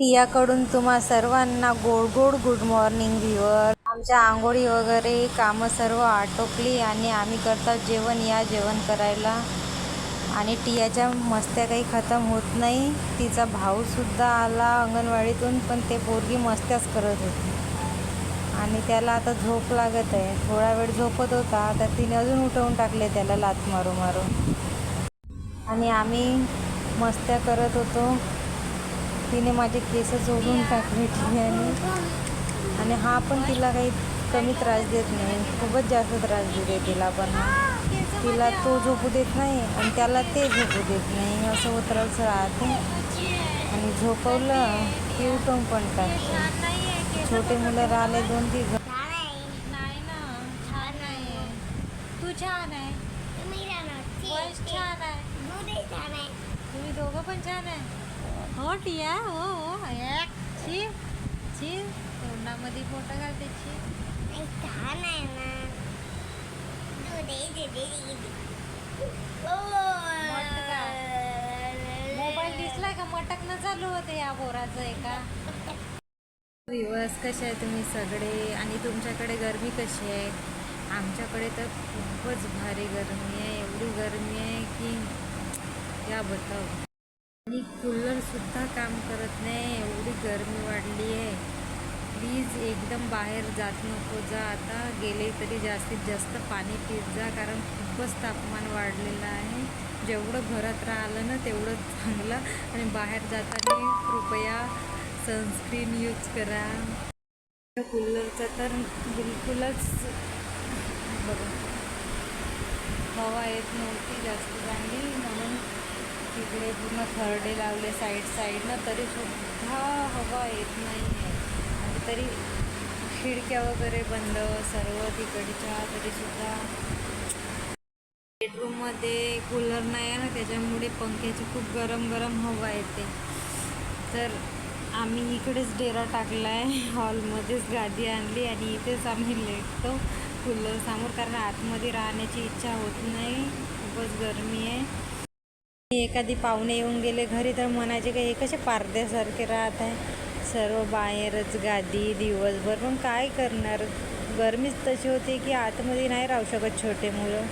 टियाकडून तुम्हा सर्वांना गोड गोड गुड मॉर्निंग व्ह्युअर आमच्या आंघोळी वगैरे कामं सर्व आटोपली आणि आम्ही करतात जेवण या जेवण करायला. आणि टियाच्या मस्त्या काही खतम होत नाही. तिचा भाऊसुद्धा आला अंगणवाडीतून पण ते पोरगी मस्त्याच करत होती. आणि त्याला आता झोप लागत आहे. थोडा वेळ झोपत होता तर तिने अजून उठवून टाकले त्याला लात मारू मारून. आणि आम्ही मस्त्या करत होतो. तिने माझे केस जोडून टाकले टियाने आणि हा पण तिला काही कमी त्रास देत नाही. खूपच जास्त त्रास देते तिला पण. हा तिला तो झोपू देत नाही आणि त्याला ते झोपू देत नाही. असं होतच राहते. आणि झोपवलं की उठवून पण टाकते. छोटे मुलं राहिले दोन तीन नाही ना छान आहे. तू छान आहे. वंश छान आहे. तुम्ही दोघं पण छान आहे. हो टिया. हो हो. एक छी. छी. तोंडामध्ये फोटो घालते छी. मोबाईल दिसलाय का? मटकणं चालू होते या बोराचं एका. दिवस कसे आहे तुम्ही सगळे? आणि तुमच्याकडे गरमी कशी आहे? आमच्याकडे तर खूपच भारी गरमी आहे. एवढी गरमी आहे की या बताव आणि कूलरसुद्धा काम करत नाही एवढी गरमी वाढली आहे प्लीज एकदम बाहेर जात नको जा. आता गेले तरी जास्तीत जास्त पाणी पित जा कारण खूपच तापमान वाढलेलं आहे. जेवढं घरात राहिलं ना तेवढं चांगलं. आणि बाहेर जाताना कृपया सनस्क्रीन यूज करा. कूलरचं तर बिलकुलच बघा. हवा येत नव्हती जास्त चांगली म्हणून तिकडे पूर्ण खरडे लावले साईड साईडनं तरीसुद्धा हवा येत नाही आहे तरी खिडक्या वगैरे बंद सर्व तिकडच्या तरीसुद्धा बेडरूममध्ये कूलर नाही आहे ना त्याच्यामुळे पंख्याची खूप गरम गरम हवा येते. तर आम्ही इकडेच डेरा टाकला आहे हॉलमध्येच गादी आणली आणि इथेच आम्ही लेटतो कूलर समोर कारण आतमध्ये राहण्याची इच्छा होत नाही. खूपच गरमी आहे. एखादी पाहुणे येऊन गेले घरी तर म्हणायचे का हे कसे पारद्यासारखे राहत आहे? सर्व बाहेरच गादी दिवसभर. पण काय करणार? गरमीच तशी होती की आतमध्ये नाही राहू शकत छोटे मुलं.